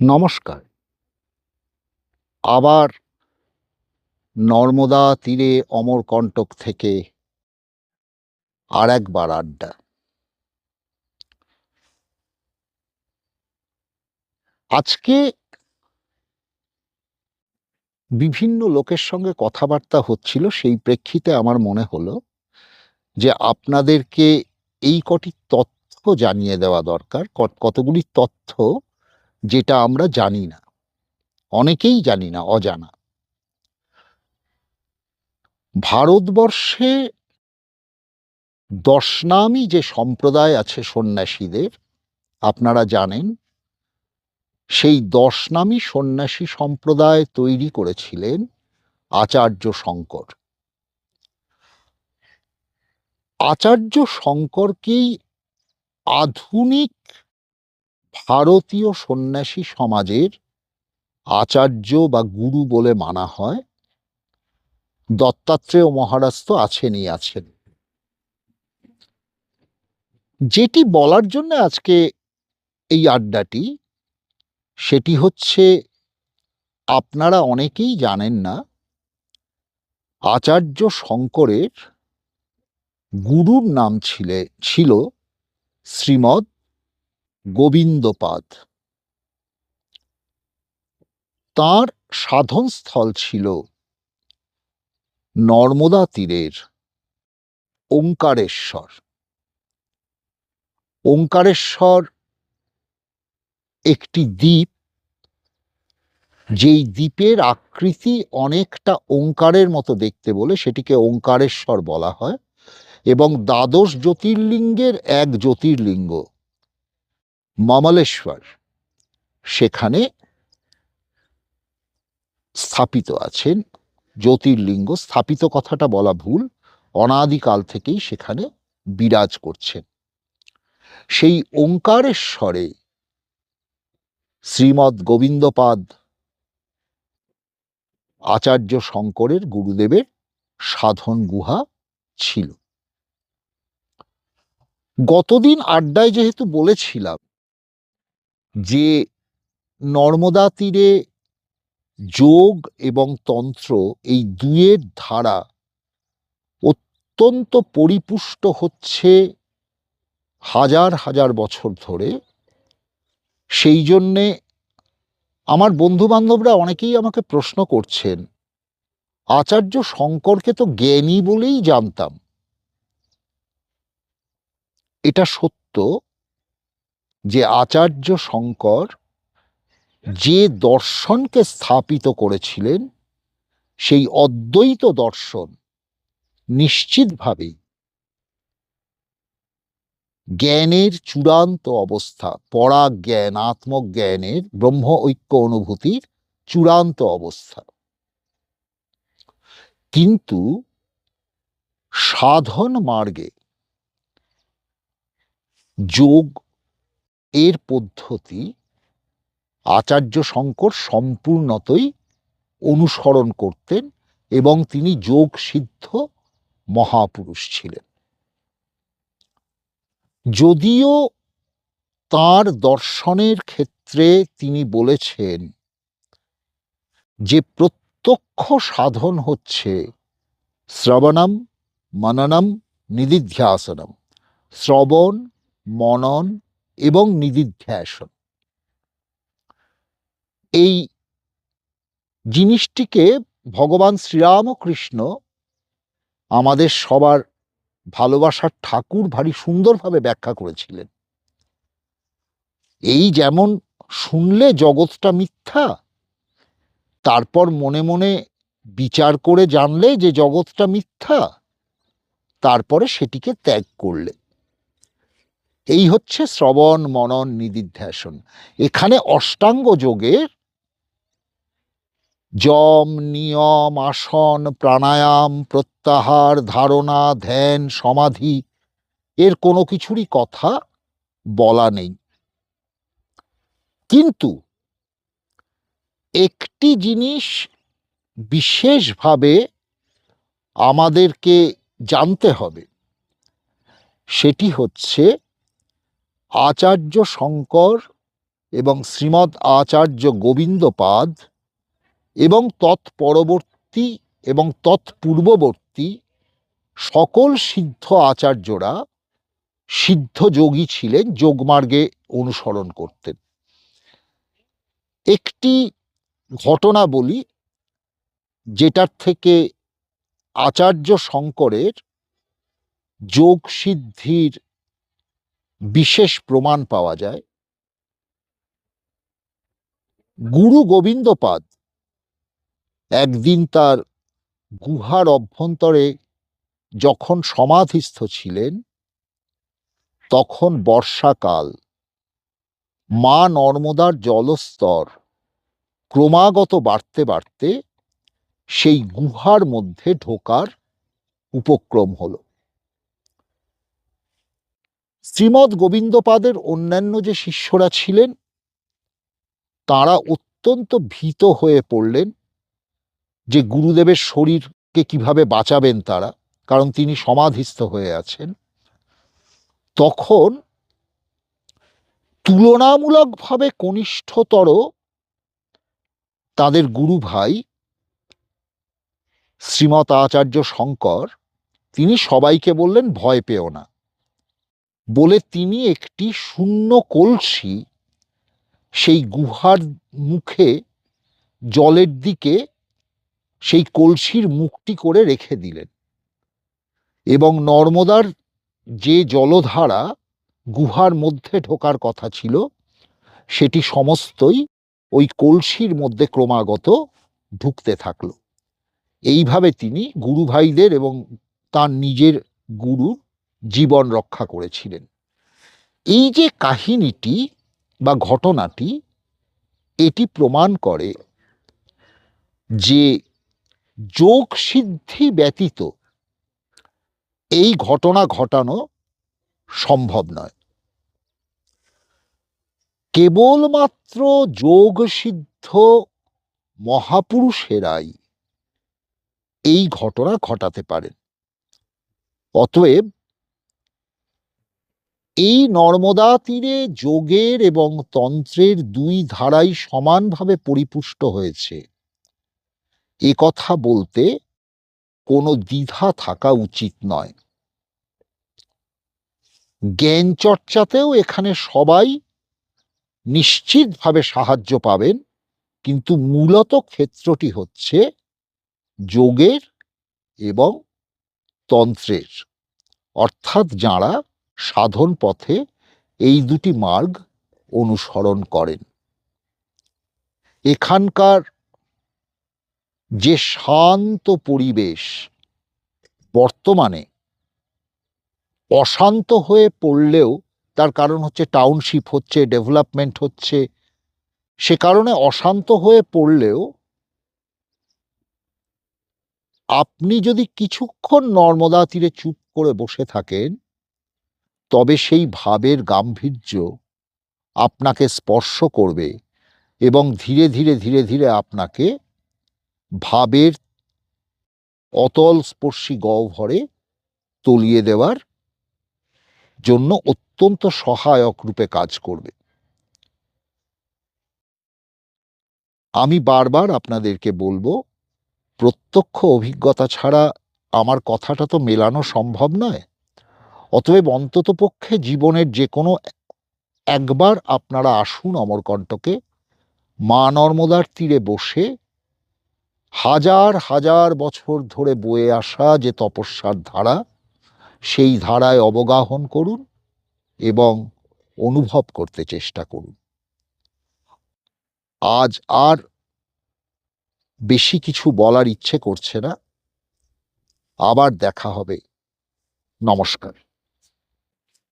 নমস্কার। আবার নর্মদা তীরে অমর অমরকণ্টক থেকে আর একবার আড্ডা। আজকে বিভিন্ন লোকের সঙ্গে কথাবার্তা হচ্ছিল, সেই প্রেক্ষিতে আমার মনে হলো যে আপনাদেরকে এই কটি তথ্য জানিয়ে দেওয়া দরকার। কতগুলি তথ্য যেটা আমরা জানি না। অনেকেই জানি না, অজানা। ভারতবর্ষে দশনামী যে সম্প্রদায় আছে সন্ন্যাসীদের, আপনারা জানেন, সেই দশনামী সন্ন্যাসী সম্প্রদায় তৈরি করেছিলেন আচার্য শঙ্কর। আচার্য শঙ্করকেই আধুনিক ভারতীয় সন্ন্যাসী সমাজের আচার্য বা গুরু বলে মানা হয়। দত্তাত্রেয় মহারাজ তো আছেনই আছেন। যেটি বলার জন্য আজকে এই আড্ডাটি, সেটি হচ্ছে, আপনারা অনেকেই জানেন না, আচার্য শঙ্করের গুরুর নাম ছিলে, ছিল শ্রীমৎ গোবিন্দপাদ। তার সাধনস্থল ছিল নর্মদা তীরের ওঙ্কারেশ্বর। ওঙ্কারেশ্বর একটি দ্বীপ, যেই দ্বীপের আকৃতি অনেকটা ওঙ্কারের মতো দেখতে বলে সেটিকে ওঙ্কারেশ্বর বলা হয় এবং দ্বাদশ জ্যোতির্লিঙ্গের এক জ্যোতির্লিঙ্গ। মমলেশ্বর। সেখানে স্থাপিত আছেন, জ্যোতির্লিঙ্গ। স্থাপিত কথাটা বলা ভুল। অনাদিকাল থেকেই সেখানে বিরাজ করছেন। সেই ওঙ্কারেশ্বরে শ্রীমৎ গোবিন্দপাদ আচার্য শঙ্করের গুরুদেবের সাধন গুহা ছিল। গতদিন আড্ডায় যেহেতু বলেছিলাম যে নর্মদা তীরে যোগ এবং তন্ত্র এই দুয়ের ধারা অত্যন্ত পরিপুষ্ট হচ্ছে হাজার হাজার বছর ধরে। সেই জন্যে আমার বন্ধু বান্ধবরা অনেকেই আমাকে প্রশ্ন করছেন, আচার্য শঙ্করকে তো জ্ঞানী বলেই জানতাম। এটা সত্য যে আচার্য শঙ্কর যে দর্শনকে স্থাপিত করেছিলেন, সেই অদ্বৈত দর্শন নিশ্চিতভাবেই জ্ঞানের চূড়ান্ত অবস্থা পরাগ জ্ঞান আত্মজ্ঞানের ব্রহ্ম ঐক্য অনুভূতির চূড়ান্ত অবস্থা। কিন্তু সাধন মার্গে যোগ এর পদ্ধতি আচার্য শঙ্কর সম্পূর্ণতই অনুসরণ করতেন এবং তিনি যোগ সিদ্ধ মহাপুরুষ ছিলেন। যদিও তার দর্শনের ক্ষেত্রে তিনি বলেছেন যে প্রত্যক্ষ সাধন হচ্ছে শ্রবণম, মননম নিদিধ্যাসনম শ্রবণ, মনন এবং নিদিধ্যাসন এই জিনিসটিকে ভগবান শ্রীরামকৃষ্ণ আমাদের সবার ভালোবাসার ঠাকুর ভারী সুন্দরভাবে ব্যাখ্যা করেছিলেন। এই যেমন শুনলে জগৎটা মিথ্যা, তারপর মনে মনে বিচার করে জানলে যে জগৎটা মিথ্যা, তারপরে সেটিকে ত্যাগ করলে। এই হচ্ছে শ্রবণ, মনন নিদিধ্যাসন এখানে অষ্টাঙ্গ যোগের যম নিয়ম, আসন, প্রাণায়াম, প্রত্যাহার, ধারণা, ধ্যান, সমাধি, এর কোনো কিছুরই কথা বলা নেই। কিন্তু একটি জিনিস বিশেষভাবে আমাদেরকে জানতে হবে, সেটি হচ্ছে আচার্য শঙ্কর এবং শ্রীমৎ আচার্য গোবিন্দপাদ এবং তৎপরবর্তী এবং তৎপূর্ববর্তী সকল সিদ্ধ আচার্যরা সিদ্ধ যোগী ছিলেন, যোগমার্গে অনুসরণ করতেন। একটি ঘটনা বলি, যেটার থেকে আচার্য শঙ্করের যোগ সিদ্ধির বিশেষ প্রমাণ পাওয়া যায়। গুরু গোবিন্দপাদ একদিন তার গুহার অভ্যন্তরে যখন সমাধিস্থ ছিলেন, তখন বর্ষাকাল। মা নর্মদার জলস্তর ক্রমাগত বাড়তে বাড়তে সেই গুহার মধ্যে ঢোকার উপক্রম হলো। শ্রীমৎ গোবিন্দপাদের অন্যান্য যে শিষ্যরা ছিলেন, তারা অত্যন্ত ভীত হয়ে পড়লেন যে গুরুদেবের শরীরকে কীভাবে বাঁচাবেন তারা, কারণ তিনি সমাধিস্থ হয়ে আছেন। তখন তুলনামূলকভাবে কনিষ্ঠতর তাদের গুরু ভাই শ্রীমত আচার্য শঙ্কর, তিনি সবাইকে বললেন, ভয় পেও না। বলে তিনি একটি শূন্য কলসি সেই গুহার মুখে জলের দিকে সেই কলসির মুখটি করে রেখে দিলেন। এবং নর্মদার যে জলধারা গুহার মধ্যে ঢোকার কথা ছিল, সেটি সমস্তই ওই কলসির মধ্যে ক্রমাগত ঢুকতে থাকল। এইভাবে তিনি গুরু ভাইদের এবং তার নিজের গুরুর জীবন রক্ষা করেছিলেন। এই যে কাহিনীটি বা ঘটনাটি, এটি প্রমাণ করে যে যোগ সিদ্ধি ব্যতীত এই ঘটনা ঘটানো সম্ভব নয়। কেবলমাত্র যোগ সিদ্ধ মহাপুরুষেরাই এই ঘটনা ঘটাতে পারেন। অতএব এই নর্মদা তীরে যোগের এবং তন্ত্রের দুই ধারাই সমানভাবে পরিপুষ্ট হয়েছে। এ কথা বলতে কোনো দ্বিধা থাকা উচিত নয়। জ্ঞান চর্চাতেও এখানে সবাই নিশ্চিতভাবে সাহায্য পাবেন, কিন্তু মূলত ক্ষেত্রটি হচ্ছে যোগের এবং তন্ত্রের। অর্থাৎ যাঁরা সাধন পথে এই দুটি মার্গ অনুসরণ করেন। এখানকার যে শান্ত পরিবেশ বর্তমানে অশান্ত হয়ে পড়লেও তার কারণ হচ্ছে টাউনশিপ হচ্ছে ডেভেলপমেন্ট হচ্ছে, সে কারণে অশান্ত হয়ে পড়লেও আপনি যদি কিছুক্ষণ নর্মদা তীরে চুপ করে বসে থাকেন তবে সেই ভাবের গাম্ভীর্য আপনাকে স্পর্শ করবে এবং ধীরে ধীরে ধীরে ধীরে আপনাকে ভাবের অতল স্পর্শী গহ্বরে তলিয়ে দেওয়ার জন্য অত্যন্ত সহায়ক রূপে কাজ করবে। আমি বারবার আপনাদেরকে বলব, প্রত্যক্ষ অভিজ্ঞতা ছাড়া আমার কথাটা তো মেলানো সম্ভব নয়। অতএব অন্তত পক্ষে জীবনের যে কোনো একবার আপনারা আসুন অমরকণ্টকে। মা নর্মদার তীরে বসে হাজার হাজার বছর ধরে বয়ে আসা যে তপস্যার ধারা, সেই ধারায় অবগাহন করুন এবং অনুভব করতে চেষ্টা করুন। আজ আর বেশি কিছু বলার ইচ্ছে করছে না। আবার দেখা হবে। নমস্কার।